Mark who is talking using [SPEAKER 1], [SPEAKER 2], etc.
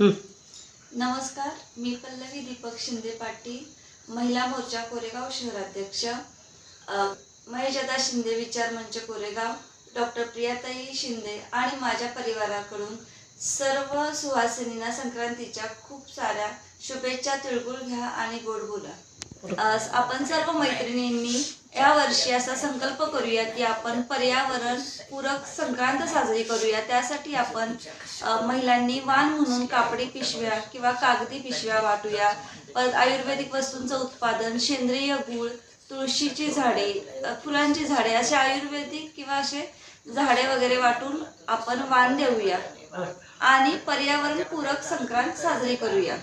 [SPEAKER 1] नमस्कार मी पल्लवी दीपक शिंदे पाटील महिला मोर्चा कोरेगाव शहराध्यक्ष. महेशदा शिंदे विचार मंच कोरेगाव. डॉक्टर प्रियाताई शिंदे आणि माझ्या परिवाराकडून सर्व सुहासिनींना संक्रांतीच्या खूप साऱ्या शुभेच्छा तिळगुळ घ्या आणि गोड बोला. आपण सर्व मैत्रिणींनी वर्षी असा संकल्प करूया की आपण पर्यावरण पूरक संक्रांत साजरी करूया. त्यासाठी आपण महिलांनी वाण म्हणून कापडी पिशव्या किंवा कागदी पिशव्या वाटूया. परत आयुर्वेदिक वस्तूंचं उत्पादन सेंद्रिय गुळ तुळशीची झाडे फुलांची झाडे असे आयुर्वेदिक किंवा असे झाडे वगैरे वाटून आपण वाण देऊया. आणि पर्यावरण पूरक संक्रांत साजरी करूया.